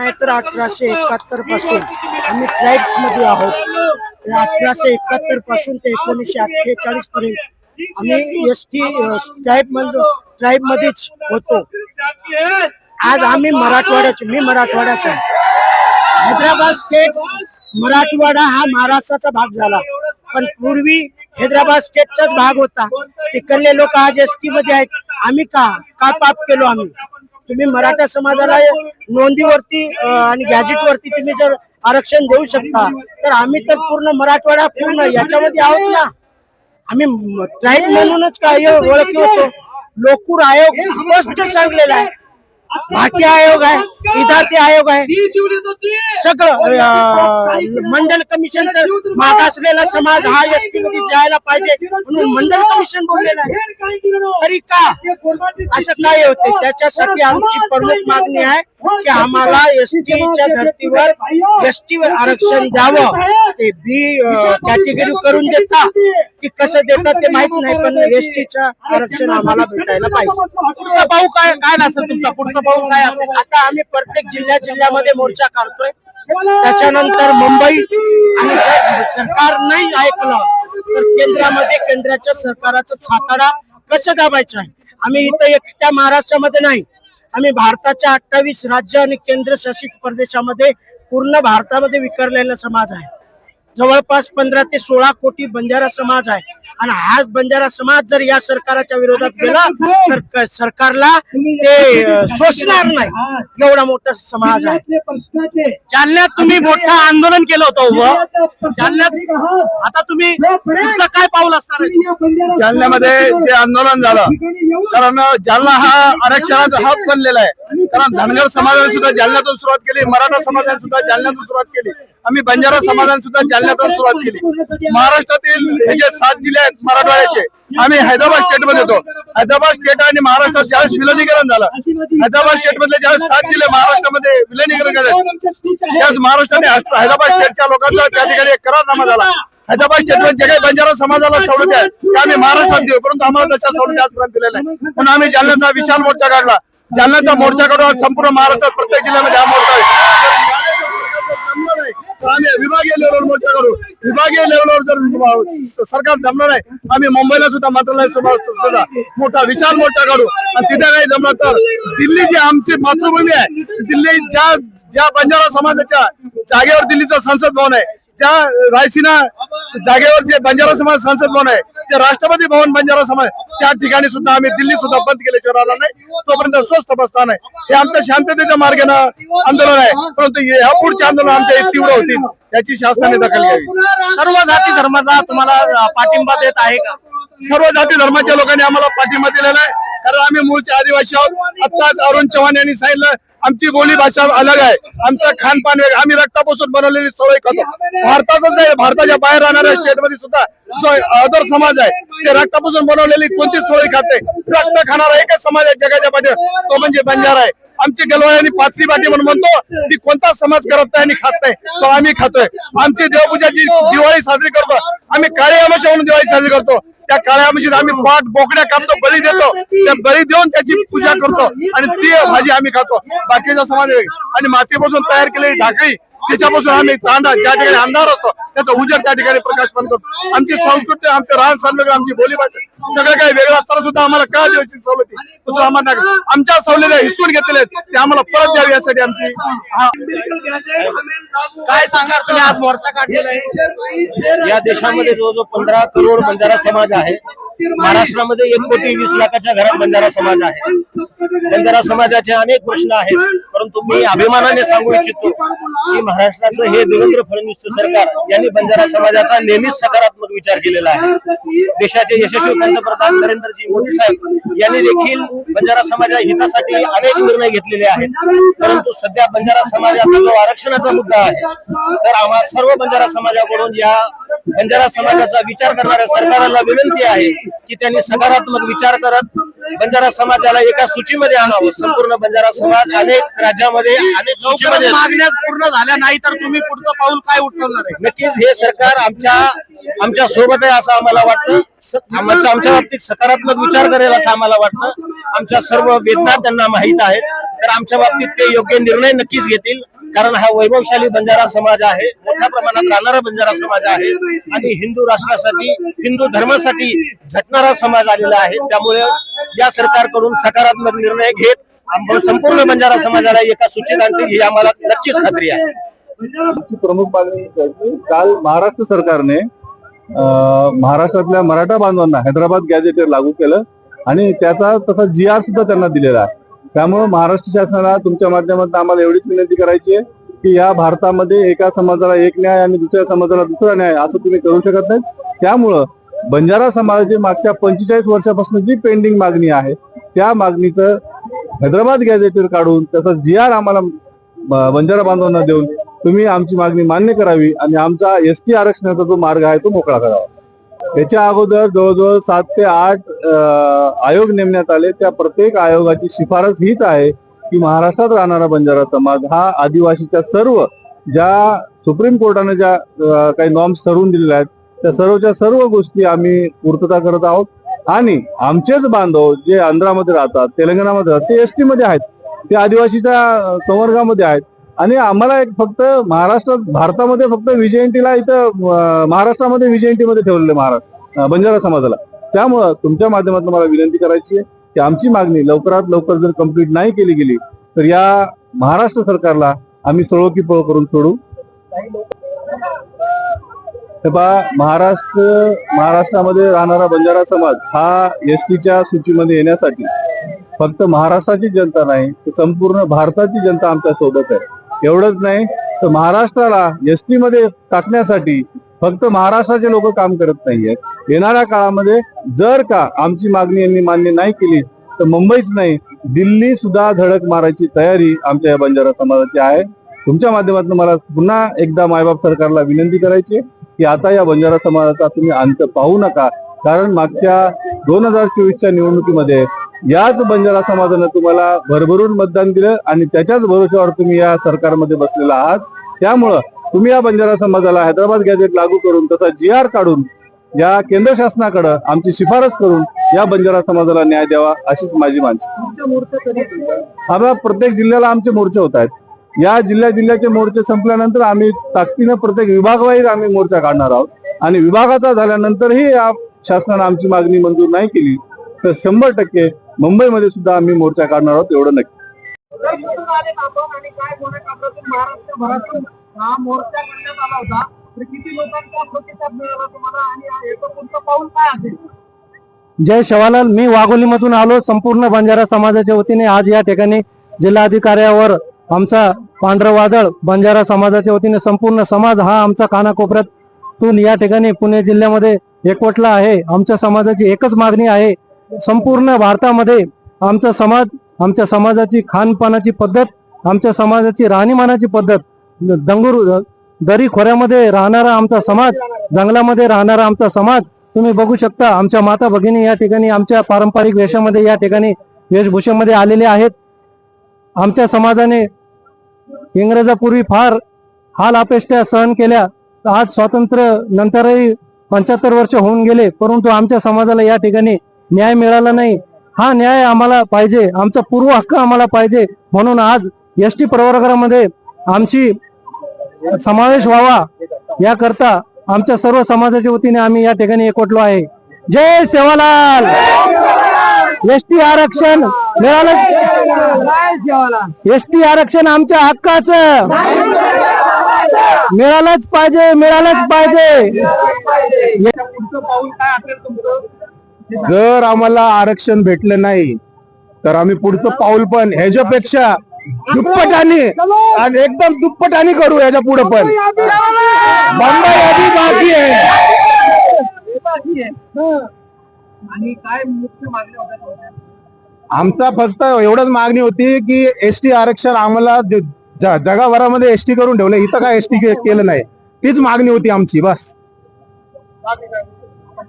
नाही तर अठराशे एकाहत्तरपासून आम्ही ट्राईब्समध्ये आहोत अठराशे एकाहत्तरपासून ते एकोणीसशे अठ्ठेचाळीस पर्यंत आम्ही एस टी ट्राईब ट्राईब मध्येच होतो. आज आम्ही मराठवाड्याचे मी मराठवाड्याचा आहे. हैदराबाद स्टेट मराठवाडा हा महाराष्ट्राचा भाग झाला. पण पूर्वी हैदराबाद स्टेटचाच भाग होता. तिकडले लोक आज एस टी मध्ये आहेत. आम्ही का का पाप केलो आम्ही? तुम्ही मराठा समाजाला नोंदीवरती आणि गॅजेट वरती तुम्ही जर आरक्षण देऊ शकता तर आम्ही तर पूर्ण मराठवाडा पूर्ण याच्यामध्ये आहोत ना. आम्ही ट्राईब म्हणूनच काय ओळखी होतो. लोकूर आयोग स्पष्ट सांगलेला आहे. भाटी आयोग आहे विधाते आयोग आहे. सगळं मंडल कमिशन तर मागासलेला समाज हा एस टी मध्ये जायला पाहिजे म्हणून मंडल कमिशन बोललेलं आहे. तरी का? असं काय होते? त्याच्यासाठी आमची प्रमुख मागणी आहे की आम्हाला एस टीच्या धर्तीवर एस टी आरक्षण द्यावं. ते बी कॅटेगरी करून देता की कसं देतात ते माहीत नाही पण एस टीचं आरक्षण आम्हाला भेटायला पाहिजे. पुढचा पाऊ काय काय असेल तुमचा? पुढचा पाऊ काय असेल? आता आम्ही प्रत्येक जिल्ह्या जिल्ह्यामध्ये मोर्चा काढतोय. त्याच्यानंतर मुंबई आणि जर सरकार नाही ऐकलं तर केंद्रामध्ये केंद्राच्या सरकाराचा छाताडा कसं दाबायचं आहे? आम्ही इथं एकट्या महाराष्ट्रामध्ये नाही. आम्ही भारताच्या अठ्ठावीस राज्य आणि केंद्रशासित प्रदेशामध्ये पूर्ण भारतामध्ये विखरलेला समाज आहे. जवळपास पंधरा ते सोळा कोटी बंजारा समाज आहे. आणि हा बंजारा समाज जर या सरकाराच्या विरोधात गेला तर सरकारला ते सोसणार नाही. एवढा मोठा समाज आहे. जालन्यात तुम्ही मोठं आंदोलन केलं होतं उभं. जालन्यात आता तुम्ही काय पाऊल असणार आहे? जालन्यामध्ये जे आंदोलन झालं कारण जालना हा आरक्षणाचा हक बनलेला आहे. कारण धनगर समाजाने सुद्धा जालन्यातून सुरुवात केली मराठा समाजाने सुद्धा जालन्यातून सुरुवात केली आम्ही बंजारा समाजाने सुद्धा जालन्यातून सुरुवात केली. महाराष्ट्रातील हे जे सात जिल्हे आहेत मराठवाड्याचे आम्ही हैदराबाद स्टेटमध्ये होतो. हैदराबाद स्टेट आणि महाराष्ट्रात ज्यावेळेस विलनीकरण झालं हैदराबाद स्टेट मधले ज्यावेळेस सात जिल्हे महाराष्ट्रामध्ये विलनीकरण झाले त्याच महाराष्ट्राने हैदराबाद स्टेटच्या लोकांचा त्या ठिकाणी एक करारनामा झाला. हैदराबाद स्टेटमध्ये जे काही बंजारा समाजाला सवलती आहे त्या आम्ही महाराष्ट्रात देऊ परंतु आम्हाला तशा सवलती आजपर्यंत दिलेल्या आहेत म्हणून आम्ही जालन्याचा विशाल मोर्चा काढला. जालन्याचा मोर्चा काढून आज संपूर्ण महाराष्ट्रात प्रत्येक जिल्ह्यामध्ये हा मोर्चा आहे. विभागीय लेवलवर मोर्चा करू. विभागीय लेवलवर जर सरकार जमलं नाही आम्ही मुंबईला सुद्धा मंत्रालय सुद्धा मोठा विशाल मोर्चा काढू. आणि तिथे नाही जमला तर दिल्ली जी आमची मातृभूमी आहे दिल्ली ज्या ज्या बंजारा समाजाच्या जागेवर दिल्लीचा संसद भवन आहे त्या रायसीना जागेवर जे बंजारा समाज संसद भवन आहे ते राष्ट्रपती भवन बंजारा समाज त्या ठिकाणी सुद्धा आम्ही दिल्ली सुद्धा बंद केल्याशिवाय राहिला नाही. तोपर्यंत स्वस्थ बसता नाही. हे आमच्या शांततेच्या मार्गाने आंदोलन आहे. परंतु या पुढचे आंदोलन आमच्या तीव्र होतील याची शासनाने दखल घ्यावी. सर्व जाती धर्माचा तुम्हाला पाठिंबा देत आहे का? सर्व जाती धर्माच्या लोकांनी आम्हाला पाठिंबा दिलेला आहे. कारण आम्ही मूळचे आदिवासी आहोत. आत्ताच अरुण चव्हाण यांनी सांगितलं आमची बोली भाषा अलग आहे. आमचं खानपान वेगळं. आम्ही रक्तापासून बनवलेली सवय खातो. भारतातच नाही भारताच्या बाहेर राहणाऱ्या स्टेटमध्ये सुद्धा जो अदर समाज आहे ते रक्तापासून बनवलेली कोणतीच सवय खाते? रक्त खाणारा एकच समाज आहे जगाच्या पाठीवर. तो म्हणजे बंजारा आहे. आमची गलवाय आणि पाचली पाटी म्हणून म्हणतो ती कोणता समाज करत नाही आणि खात नाही तो आम्ही खातोय. आमची देवपूजाची दिवाळी साजरी करतो. आम्ही काळी म्हणून दिवाळी साजरी करतो. त्या काळ्या आम्ही पाठ बोकड्या कापतो बळी देतो. त्या बळी देऊन त्याची पूजा करतो आणि ती भाजी आम्ही खातो. बाकीचा समाज आणि मातीपासून तयार केलेली ढाकळी त्याच्यापासून आम्ही तांडा ज्या ठिकाणी अंधार असतो त्याचा उजेड त्या ठिकाणी प्रकाश पण करतो आमची संस्कृती आमचं राहण सण आमची बोली भाषा सगळं काही वेगळं असताना सुद्धा आम्हाला का द्यायची सवलती आम्हाला. आमच्या सवलती हिसकून घेतलेल्या आहेत ते आम्हाला परत द्यावी यासाठी आमची हा काय सांगाल तुम्ही? आज मोर्चा काढलेला आहे? या देशामध्ये जो जो पंधरा करोड बंजारा समाज आहे. महाराष्ट्रामध्ये एक कोटी वीस लाखाच्या घरात बंजारा समाज आहे. बंजारा समाजाचे अनेक प्रश्न आहेत. परंतु मी अभिमानाने सांगू इच्छितो की महाराष्ट्राचं हे देवेंद्र फडणवीस सरकार यांनी बंजारा समाजाचा नेहमीच सकारात्मक विचार केलेला आहे. देशाचे यशस्वी पंतप्रधान नरेंद्रजी मोदी साहेब यांनी देखील बंजारा समाजा हितासाठी अनेक निर्णय घेतलेले आहेत. परंतु सध्या बंजारा समाजाचा जो आरक्षणाचा मुद्दा आहे तर आम्हा सर्व बंजारा समाजाकडून या बंजारा समाजाचा विचार करणाऱ्या सरकारला विनंती आहे की त्यांनी सकारात्मक विचार करत बंजारा समाजाला एका सूचीमध्ये आणावं. संपूर्ण बंजारा समाज अनेक राज्यामध्ये अनेक सूचीमध्ये मागण्या पूर्ण झाल्या नाही तर तुम्ही पुढचं पाऊल काय उठवणार नक्कीच हे सरकार आमच्या आमच्यासोबत आहे असं आम्हाला वाटतं. आमच्या आमच्या बाबतीत सकारात्मक विचार करेल असं आम्हाला वाटतं. आमच्या सर्व वेदना त्यांना माहीत आहेत. तर आमच्या बाबतीत ते योग्य निर्णय नक्कीच घेतील. कारण हा वैभवशाली बंजारा समाज आहे मोठ्या प्रमाणात राहणारा बंजारा समाज आहे आणि हिंदू राष्ट्रासाठी हिंदू धर्मासाठी झटणारा समाज आलेला आहे. त्यामुळे या सरकारकडून सकारात्मक निर्णय घेत संपूर्ण बंजारा समाजाला एका सूचित आणतील ही आम्हाला नक्कीच खात्री आहे. प्रमुख मागणी काल महाराष्ट्र सरकारने महाराष्ट्रातल्या मराठा बांधवांना हैदराबाद गॅजेटेर लागू केलं आणि त्याचा तसा जी आर सुद्धा त्यांना दिलेला आहे. त्यामुळे महाराष्ट्र शासनाला तुमच्या माध्यमातून आम्हाला एवढीच विनंती करायची आहे की या भारतामध्ये एका समाजाला एक न्याय आणि दुसऱ्या समाजाला दुसरा न्याय असं तुम्ही करू शकत नाही. त्यामुळं बंजारा समाजाची मागच्या पंचेचाळीस वर्षापासून जी पेंडिंग मागणी आहे त्या मागणीचं हैदराबाद गॅझेटवर काढून त्याचा जी आर आम्हाला बंजारा बांधवांना देऊन तुम्ही आमची मागणी मान्य करावी आणि आमचा एस टी आरक्षणाचा जो मार्ग आहे तो मोकळा करावा. याच्या अगोदर जवळजवळ सात ते आठ आयोग नेमण्यात आले. त्या प्रत्येक आयोगाची शिफारस हीच आहे की महाराष्ट्रात राहणारा बंजारा समाज हा आदिवासीच्या सर्व ज्या सुप्रीम कोर्टाने ज्या काही नॉर्म्स ठरवून दिलेल्या आहेत त्या सर्वच्या सर्व गोष्टी आम्ही पूर्तता करत आहोत. आणि आमचेच बांधव जे आंध्रामध्ये राहतात तेलंगणामध्ये राहतात ते एस टी मध्ये आहेत. ते आदिवासीच्या संवर्गामध्ये आहेत. आणि आम्हाला एक फक्त महाराष्ट्रात भारतामध्ये फक्त विजयंतीला इथं महाराष्ट्रामध्ये विजयंतीमध्ये ठेवलेले महाराष्ट्र बंजारा समाजाला. त्यामुळं तुमच्या माध्यमातून मला विनंती करायची आहे की आमची मागणी लवकरात लवकर जर कंप्लीट नाही केली गेली तर या महाराष्ट्र सरकारला आम्ही सळोकी पळ करून सोडू. हे पहा महाराष्ट्र महाराष्ट्रामध्ये राहणारा बंजारा समाज हा एस टीच्या सूचीमध्ये येण्यासाठी फक्त महाराष्ट्राची जनता नाही तर संपूर्ण भारताची जनता आमच्यासोबत आहे. एवढंच नाही. तर महाराष्ट्राला एसमध्ये टाकण्यासाठी फक्त महाराष्ट्राचे लोक काम करत नाहीयेत. येणाऱ्या काळामध्ये जर का आमची मागणी यांनी मान्य नाही केली तर मुंबईच नाही दिल्ली सुद्धा धडक मारायची तयारी आमच्या या बंजारा समाजाची आहे. तुमच्या माध्यमातून मला पुन्हा एकदा मायबाप सरकारला विनंती करायची की आता या बंजारा समाजाचा तुम्ही अंत पाहू नका. कारण मागच्या दोन हजार चोवीसच्या निवडणुकीमध्ये याच बंजारा समाजानं तुम्हाला भरभरून मतदान दिलं आणि त्याच्याच भरोश्यावर तुम्ही या सरकारमध्ये बसलेला आहात. त्यामुळं तुम्ही या बंजारा समाजाला हैदराबाद गॅजेट लागू करून तसा जी आर काढून या केंद्र शासनाकडं आमची शिफारस करून या बंजारा समाजाला न्याय द्यावा अशीच माझी मागणी. आता प्रत्येक जिल्ह्याला आमचे मोर्चे होत आहेत. या जिल्ह्या जिल्ह्याचे मोर्चे संपल्यानंतर आम्ही ताकदीनं प्रत्येक विभागवाईज आम्ही मोर्चा काढणार आहोत. आणि विभागाचा झाल्यानंतरही या शासनानं आमची मागणी मंजूर नाही केली तर शंभर टक्के मुंबईमध्ये सुद्धा आम्ही मोर्चा काढणार आहोत एवढं नक्की. महाराष्ट्रभरातून हा मोर्चा करण्यात आला होता. तर किती लोकांचा प्रतिसाद मिळाला तुम्हाला आणि याचं पुढचं पाऊल काय असेल जय शवालाल मी वाघोलीमधून आलो. संपूर्ण बंजारा समाजाच्या वतीने आज या ठिकाणी जिल्हाधिकाऱ्यावर आमचा पांढरं वादळ बंजारा समाजाच्या वतीने संपूर्ण समाज हा आमचा तून या ठिकाणी पुणे जिल्ह्यामध्ये एकवटला आहे. आमच्या समाजाची एकच मागणी आहे. संपूर्ण भारतामध्ये आमचा समाज आमच्या समाजाची खानपानाची पद्धत आमच्या समाजाची राहणीमानाची पद्धत दंगूर दरी खोऱ्यामध्ये राहणारा आमचा समाज जंगलामध्ये राहणारा आमचा समाज तुम्ही बघू शकता आमच्या माता भगिनी या ठिकाणी आमच्या पारंपरिक वेशामध्ये या ठिकाणी वेशभूषेमध्ये आलेले आहेत. आमच्या समाजाने इंग्रजापूर्वी फार हाल अपेष्टा सहन केल्या. आज स्वातंत्र्य नंतरही पंच्याहत्तर वर्ष होऊन गेले परंतु आमच्या समाजाला या ठिकाणी न्याय मिळाला नाही. हा न्याय आम्हाला पाहिजे आमचा पूर्व हक्क आम्हाला पाहिजे म्हणून आज एस टी प्रवर्गामध्ये आमची समावेश व्हावा याकरता आमच्या सर्व समाजाच्या वतीने आम्ही या ठिकाणी एकवटलो आहे. जय सेवालाल! एस टी आरक्षण मिळालं. एस टी आरक्षण आमच्या हक्काचं. मिळालाच पाहिजे मिळालाच पाहिजे. जर आम्हाला आरक्षण भेटलं नाही तर आम्ही पुढचं पाऊल पण ह्याच्यापेक्षा दुप्पटाने आणि एकदम दुप्पटाने करू ह्याच्या पुढे पण. बंबई यादी बाकी आहे. आमचा फक्त एवढंच मागणी होती की एस टी आरक्षण आम्हाला जगाभरामध्ये एसटी करून ठेवलं इथं काय एस टी केलं नाही. तीच मागणी होती आमची बस.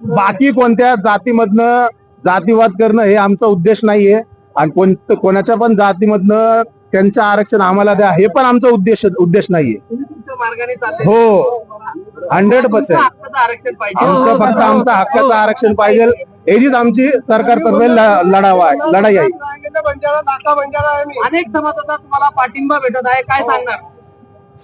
बाकी कोणत्या जातीमधनं जातीवाद करणं हे आमचा उद्देश नाहीये. आणि कोण कोणाच्या पण जातीमधनं त्यांचं आरक्षण आम्हाला द्या. हे पण आमचा उद्देश उद्देश नाहीये. मार्गाने चालले. हो. हंड्रेड पर्सेंट हक्काचं आरक्षण पाहिजे. आमचं फक्त आमचं हक्काचं आरक्षण पाहिजे. याचीच आमची सरकारतर्फे ल- लढावा आहे. लढाई आहे. अनेक समाजाचा तुम्हाला पाठिंबा भेटत आहे. काय सांगणार?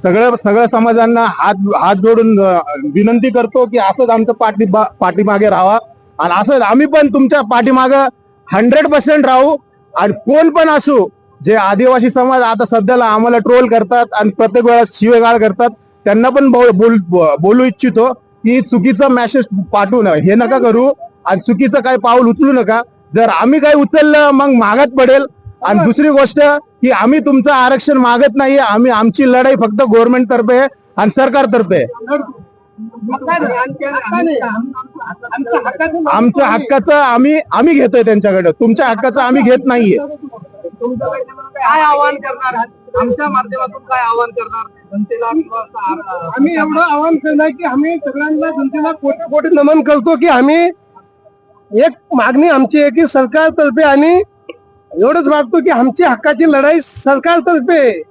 सगळ्या सगळ्या समाजांना हात हात जोडून अं, विनंती करतो की असंच आमचं पाठी पाठीमागे राहावा. आणि असंच आम्ही पण तुमच्या पाठीमागं हंड्रेड पर्सेंट राहू. आणि कोण पण असू जे आदिवासी समाज आता सध्याला आम्हाला ट्रोल करतात आणि प्रत्येक वेळा शिवेगाळ करतात त्यांना पण बोल बोलू इच्छितो की चुकीचा मेसेज पाठवू नये हे नका करू आणि चुकीचं काही पाऊल उचलू नका. जर आम्ही काही उचललं मग मागत पडेल. आणि दुसरी गोष्ट की आम्ही तुमचं आरक्षण मागत नाही आम्ही आमची लढाई फक्त गव्हर्नमेंट तर्फे आहे आणि सरकारतर्फे तर्फे आमच्या हक्काचं आम्ही आम्ही घेतोय त्यांच्याकडे. तुमच्या हक्काचं आम्ही घेत नाहीये. काय आवाहन करणार आमच्या माध्यमातून काय आवाहन करणार? जनतेला आम्ही एवढं आवाहन करणार की आम्ही सगळ्यांना जनतेला कोटी कोटी नमन करतो की आम्ही एक मागणी आमची आहे की सरकारतर्फे आणि एवढंच मागतो की आमची हक्काची लढाई सरकारतर्फे.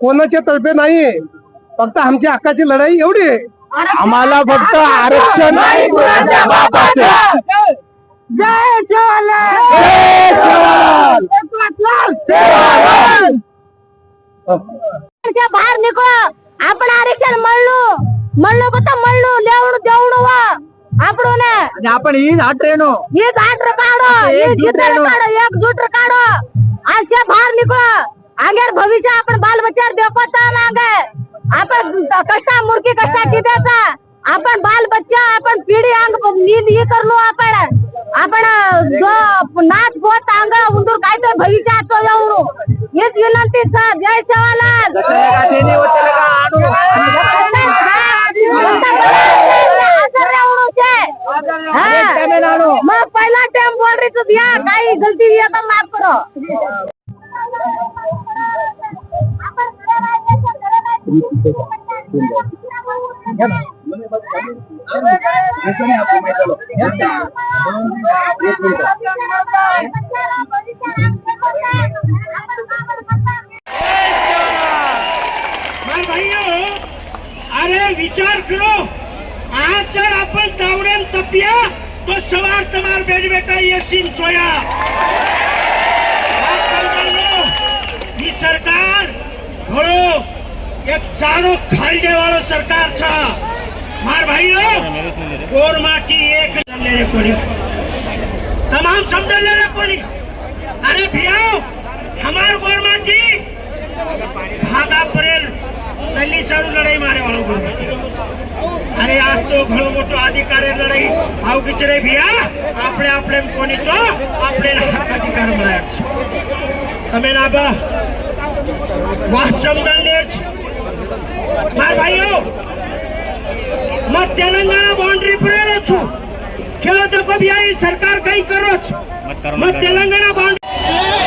कोणाच्या तर्फे नाहीये. फक्त आमच्या हक्काची लढाई एवढी आहे. आम्हाला फक्त आरक्षण जय जवाहरलाल त्या बाहेर निघो आपण आरक्षण મળલું મળલું को तो મળલું લેવડું દેવડું वा આપણું ને आपण ही हा ट्रेन हो ये गाठ काढो ये जिद्दर काढो एक जुट काढो आज बाहेर निघो आगे भविष्य आपण बाल बच्चा देखो तर मागे आपण कष्टा मूर्खी कष्टा किद्याचा आपण बाल बच्चा आपण पिढी अंग नींद हे करलो आपण आपण जो नाच बोत अंग उंदूर काय तो भविष्याचो येऊन हेच विनंती सर जय सेवालाल मग पहिला टाइम बोल रही तो दिया काही गलती दिया तो माफ करो माय આપણે અરે વિચાર કરો. આ ચાર આપણ તાવડે તપ્યા, તો સવાર તમાર બેડ બેટા યસીમ સોયા. ઈ સરકાર ઘોડો એક ચારો ખાઈ દેવાળો સરકાર છે. માર ભાઈઓ કોરમાંથી એક લેને કોની. તમામ શબ્દ લેને કોની. અરે ભીઓ અમાર કોરમાંથી ભાગા પરેલ તલી સારું લડાઈ મારે વાળો ગોળ. અરે આજ તો ઘણો મોટો અધિકારી લડાઈ આવ કિચરે ભીયા. આપણે આપણે કોની તો આપણે હક અધિકાર મળ્યા છે. તમે ના બા વાસ ચમદાન ને માર ભાઈઓ મત તેલંગાણા બાઉન્ડ્રી પર રહ્યો છું ખેડૂતો કો બી આઈ સરકાર કઈ કરો છો મત તેલંગાણા બાઉન્ડ્રી